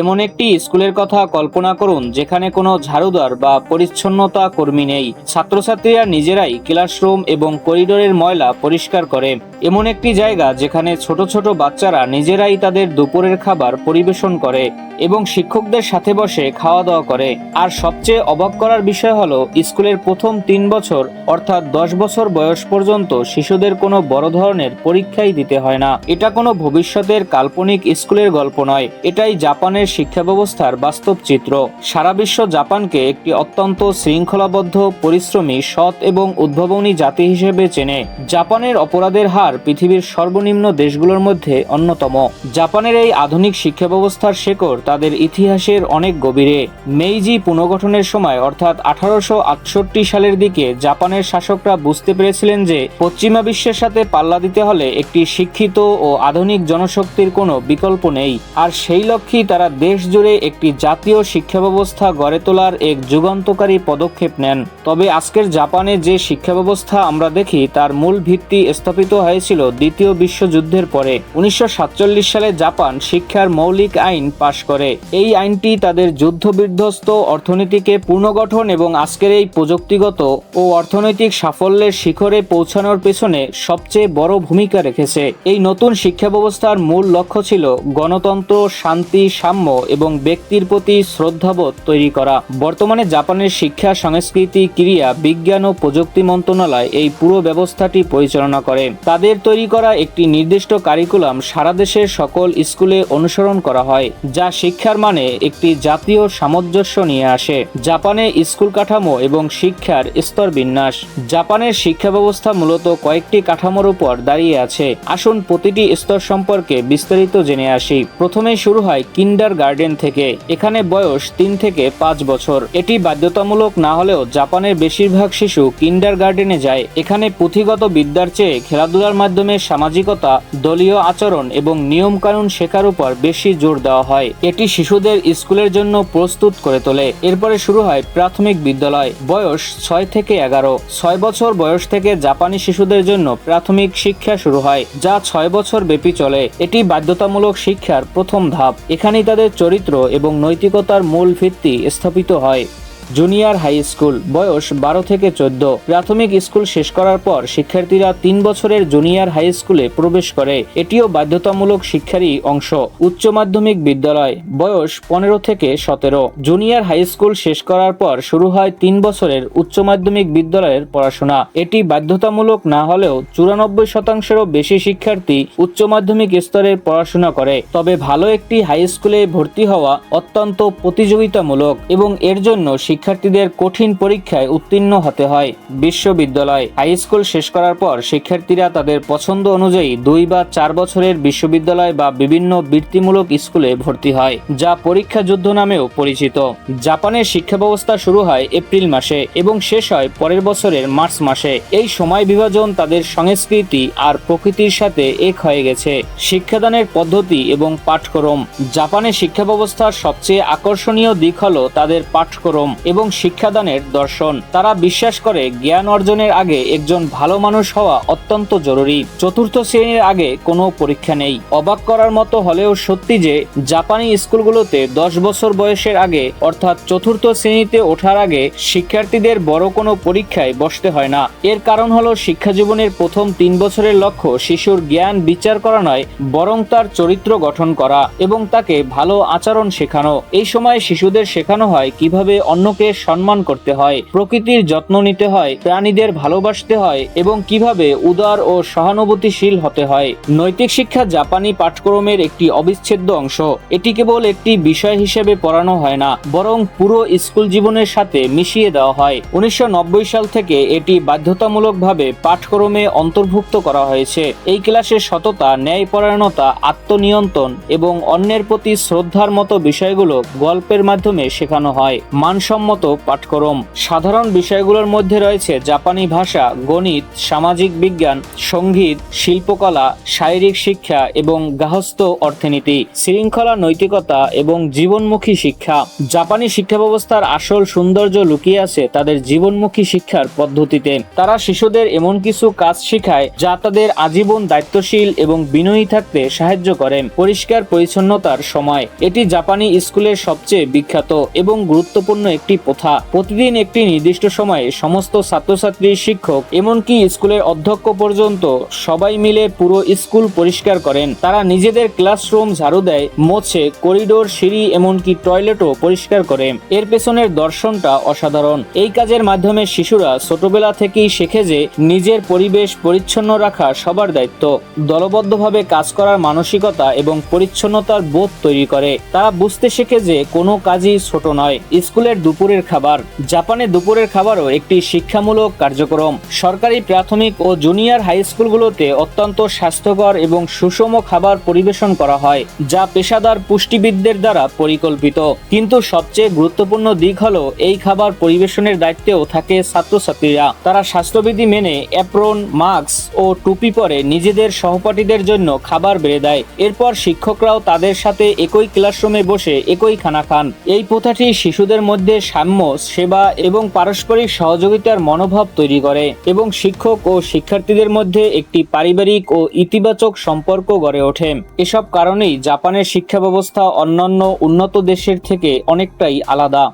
এমন একটি স্কুলের কথা কল্পনা করুন, যেখানে কোনো ঝাড়ুদার বা পরিচ্ছন্নতা কর্মী নেই। ছাত্রছাত্রীরা নিজেরাই ক্লাসরুম এবং করিডোরের ময়লা পরিষ্কার করে। এমন একটি জায়গা যেখানে ছোট ছোট বাচ্চারা নিজেরাই তাদের দুপুরের খাবার পরিবেশন করে এবং শিক্ষকদের সাথে বসে খাওয়া দাওয়া করে। আর সবচেয়ে অবাক করার বিষয় হলো, স্কুলের প্রথম তিন বছর, অর্থাৎ দশ বছর বয়স পর্যন্ত শিশুদের কোনো বড় ধরনের পরীক্ষাই দিতে হয় না। এটা কোনো ভবিষ্যতের কাল্পনিক স্কুলের গল্প নয়। এটাই জাপানের শিক্ষা ব্যবস্থার বাস্তব চিত্র। সারা বিশ্ব জাপানকে একটি অত্যন্ত শৃঙ্খলাবদ্ধ, পরিশ্রমী, সৎ এবং উদ্ভাবনী জাতি হিসেবে চেনে। জাপানের অপরাধের হার পৃথিবীর সর্বনিম্ন দেশগুলোর মধ্যে অন্যতম। জাপানের এই আধুনিক শিক্ষা ব্যবস্থার শেকড় তাদের ইতিহাসের অনেক গভীরে। মেইজি পুনর্গঠনের সময়, অর্থাৎ আঠারোশো আটষট্টি সালের দিকে, জাপানের শাসকরা বুঝতে পেরেছিলেন যে, পশ্চিমা বিশ্বের সাথে পাল্লা দিতে হলে একটি শিক্ষিত ও আধুনিক জনশক্তির কোনো বিকল্প নেই। আর সেই লক্ষ্যেই তারা দেশ জুড়ে একটি জাতীয় শিক্ষা ব্যবস্থা গড়ে তোলার এক যুগান্তকারী পদক্ষেপ নেন। তবে আজকের জাপানে যে শিক্ষা ব্যবস্থা আমরা দেখি, তার মূল ভিত্তি স্থাপিত হয়েছিল দ্বিতীয় বিশ্বযুদ্ধের পরে। উনিশশো সাতচল্লিশ সালে জাপান শিক্ষার মৌলিক আইন পাশ করে। এই আইনটি তাদের যুদ্ধ বিধ্বস্ত অর্থনীতিকে পুনর্গঠন এবং আজকের এই প্রযুক্তিগত ও অর্থনৈতিক সাফল্যের শিখরে পৌঁছানোর পেছনে সবচেয়ে বড় ভূমিকা রেখেছে। এই নতুন শিক্ষা ব্যবস্থার মূল লক্ষ্য ছিল গণতন্ত্র, শান্তি সাম্য এবং ব্যক্তির প্রতি শ্রদ্ধাবোধ তৈরি করা। বর্তমানে জাপানের শিক্ষা, সংস্কৃতি, ক্রিয়া, বিজ্ঞান ও প্রযুক্তি মন্ত্রণালয় এই পুরো ব্যবস্থাটি পরিচালনা করে। তাদের তৈরি করা একটি নির্দিষ্ট কারিকুলাম সারা দেশের সকল স্কুলে অনুসরণ করা হয়, যা শিক্ষার মানে একটি জাতীয় সামঞ্জস্য নিয়ে আসে। জাপানে স্কুল কাঠামো এবং শিক্ষার স্তর বিন্যাস। জাপানের শিক্ষা ব্যবস্থা মূলত কয়েকটি কাঠামোর উপর দাঁড়িয়ে আছে। আসুন প্রতিটি স্তর সম্পর্কে বিস্তারিত জেনে আসি। প্রথমে শুরু হয় কিন্ডার গার্ডেন থেকে। এখানে বয়স তিন থেকে পাঁচ বছর। এটি বাধ্যতামূলক না হলেও জাপানের বেশিরভাগ শিশু কিন্ডার গার্ডেনে যায়। এখানে পুঁথিগত বিদ্যার চেয়ে খেলাধুলার মাধ্যমে সামাজিকতা, দলীয় আচরণ এবং নিয়ম কানুন শেখার উপর বেশি জোর দেওয়া হয়। এটি শিশুদের স্কুলের জন্য প্রস্তুত করে তোলে। এরপরে শুরু হয় প্রাথমিক বিদ্যালয়। বয়স ছয় থেকে এগারো। ছয় বছর বয়স থেকে জাপানি শিশুদের জন্য প্রাথমিক শিক্ষা শুরু হয়, যা ছয় বছর ব্যাপী চলে। এটি বাধ্যতামূলক শিক্ষার প্রথম ধাপ। এখানেই তাদের চরিত্র এবং নৈতিকতার মূল ভিত্তি স্থাপিত হয়। জুনিয়র হাই স্কুল, বয়স বারো থেকে চোদ্দ। প্রাথমিক স্কুল শেষ করার পর শিক্ষার্থীরা তিন বছরের জুনিয়র হাই স্কুলে প্রবেশ করে। এটিও বাধ্যতামূলক শিক্ষারই অংশ। উচ্চ মাধ্যমিক বিদ্যালয়, বয়স পনেরো থেকে সতেরো। জুনিয়র হাই স্কুল শেষ করার পর শুরু হয় তিন বছরের উচ্চ মাধ্যমিক বিদ্যালয়ের পড়াশোনা। এটি বাধ্যতামূলক না হলেও চুরানব্বই শতাংশেরও বেশি শিক্ষার্থী উচ্চ মাধ্যমিক স্তরের পড়াশোনা করে। তবে ভালো একটি হাই স্কুলে ভর্তি হওয়া অত্যন্ত প্রতিযোগিতামূলক এবং এর জন্য শিক্ষার্থীদের কঠিন পরীক্ষায় উত্তীর্ণ হতে হয়। বিশ্ববিদ্যালয় হাই স্কুল শেষ করার পর শিক্ষার্থীরা তাদের পছন্দ অনুযায়ী দুই বা চার বছরের বিশ্ববিদ্যালয় বা বিভিন্ন বৃত্তিমূলক স্কুলে ভর্তি হয়, যা পরীক্ষা যুদ্ধ নামেও পরিচিত। জাপানের শিক্ষা ব্যবস্থা শুরু হয় এপ্রিল মাসে এবং শেষ হয় পরের বছরের মার্চ মাসে। এই সময় বিভাজন তাদের সংস্কৃতি আর প্রকৃতির সাথে এক হয়ে গেছে। শিক্ষাদানের পদ্ধতি এবং পাঠক্রম। জাপানের শিক্ষা ব্যবস্থার সবচেয়ে আকর্ষণীয় দিক হলো তাদের পাঠক্রম। এবং শিক্ষাদানের দর্শন। তারা বিশ্বাস করে জ্ঞান অর্জনের আগে একজন ভালো মানুষ হওয়া অত্যন্ত জরুরি। চতুর্থ শ্রেণির আগে কোনো পরীক্ষা নেই। অবাক করার মতো হলেও সত্যি যে, জাপানি স্কুলগুলোতে দশ বছর বয়সের আগে, অর্থাৎ চতুর্থ শ্রেণীতে ওঠার আগে শিক্ষার্থীদের বড় কোনো পরীক্ষায় বসতে হয় না। এর কারণ হলো শিক্ষা জীবনের প্রথম তিন বছরের লক্ষ্য শিশুর জ্ঞান বিচার করা নয়, বরং তার চরিত্র গঠন করা এবং তাকে ভালো আচরণ শেখানো। এই সময় শিশুদের শেখানো হয় কীভাবে অন্যকে সম্মান করতে হয়, প্রকৃতির যত্ন নিতে হয়, প্রাণীদের ভালোবাসতে হয় এবং কীভাবে উদার ও সহানুভূতিশীল হতে হয়। নৈতিক শিক্ষা জাপানি পাঠ্যক্রমের একটি অবিচ্ছেদ্য অংশ। এটি কেবল একটি বিষয় হিসেবে পড়ানো হয় না, বরং পুরো স্কুল জীবনের সাথে মিশিয়ে দেওয়া হয়। উনিশশো নব্বই সাল থেকে এটি বাধ্যতামূলকভাবে পাঠ্যক্রমে অন্তর্ভুক্ত করা হয়েছে। এই ক্লাসে সততা, ন্যায়পরায়ণতা, আত্মনিয়ন্ত্রণ এবং অন্যের প্রতি শ্রদ্ধার মতো বিষয়গুলো গল্পের মাধ্যমে শেখানো হয়। মানসম্মত মানসম্মত পাঠক্রম সাধারণ বিষয়গুলোর মধ্যে রয়েছে জাপানি ভাষা, গণিত, সামাজিক বিজ্ঞান, সংগীত, শিল্পকলা, শারীরিক শিক্ষা এবং গাহস্থ অর্থনীতি, শৃঙ্খলা নৈতিকতা এবং জীবনমুখী শিক্ষা। জাপানি শিক্ষা ব্যবস্থার আসল সৌন্দর্য লুকিয়ে আছে তাদের জীবনমুখী শিক্ষার পদ্ধতিতে। তারা শিশুদের এমন কিছু কাজ শেখায় যা তাদের আজীবন দায়িত্বশীল এবং বিনয়ী থাকতে সাহায্য করে। পরিষ্কার পরিচ্ছন্নতার সময়। এটি জাপানি স্কুলের সবচেয়ে বিখ্যাত এবং গুরুত্বপূর্ণ একটি প্রথা। প্রতিদিন একটি নির্দিষ্ট সময়ে সমস্ত ছাত্রছাত্রী, শিক্ষক এমনকি স্কুলের অধ্যক্ষ পর্যন্ত সবাই মিলে পুরো স্কুল পরিষ্কার করেন। তারা নিজেদের ক্লাসরুম ঝাড়ু দেয়, মোছে, করিডোর, সিঁড়ি এমনকি টয়লেটও পরিষ্কার করে। এর পেছনের দর্শনটা অসাধারণ। এই কাজের মাধ্যমে শিশুরা ছোটবেলা থেকেই শেখে যে নিজের পরিবেশ পরিচ্ছন্ন রাখা সবার দায়িত্ব। দলবদ্ধভাবে কাজ করার মানসিকতা এবং পরিচ্ছন্নতার বোধ তৈরি করে। তারা বুঝতে শেখে যে কোনো কাজই ছোট নয়। স্কুলের দুপুরের খাবার। জাপানে দুপুরের খাবারও একটি শিক্ষামূলক কার্যক্রম। সরকারি প্রাথমিক ও জুনিয়র হাই স্কুলগুলোতে অত্যন্ত স্বাস্থ্যকর এবং সুষম খাবার পরিবেশন করা হয়, যা পেশাদার পুষ্টিবিদদের দ্বারা পরিকল্পিত। কিন্তু সবচেয়ে গুরুত্বপূর্ণ দিক হলো এই খাবার পরিবেশনের দায়িত্বেও থাকে ছাত্রছাত্রীরা। তারা স্বাস্থ্যবিধি মেনে অ্যাপ্রন, মাস্ক ও টুপি পরে নিজেদের সহপাঠীদের জন্য খাবার বেড়ে দেয়। এরপর শিক্ষকরাও তাদের সাথে একই ক্লাসরুমে বসে একই খানা খান। এই প্রথাটি শিশুদের মধ্যে সাম্য, সেবা এবং পারস্পরিক সহযোগিতার মনোভাব তৈরি করে এবং শিক্ষক ও শিক্ষার্থীদের মধ্যে একটি পারিবারিক ও ইতিবাচক সম্পর্ক গড়ে ওঠে। এসব কারণেই জাপানের শিক্ষা ব্যবস্থা অন্যান্য উন্নত দেশের থেকে অনেকটাই আলাদা।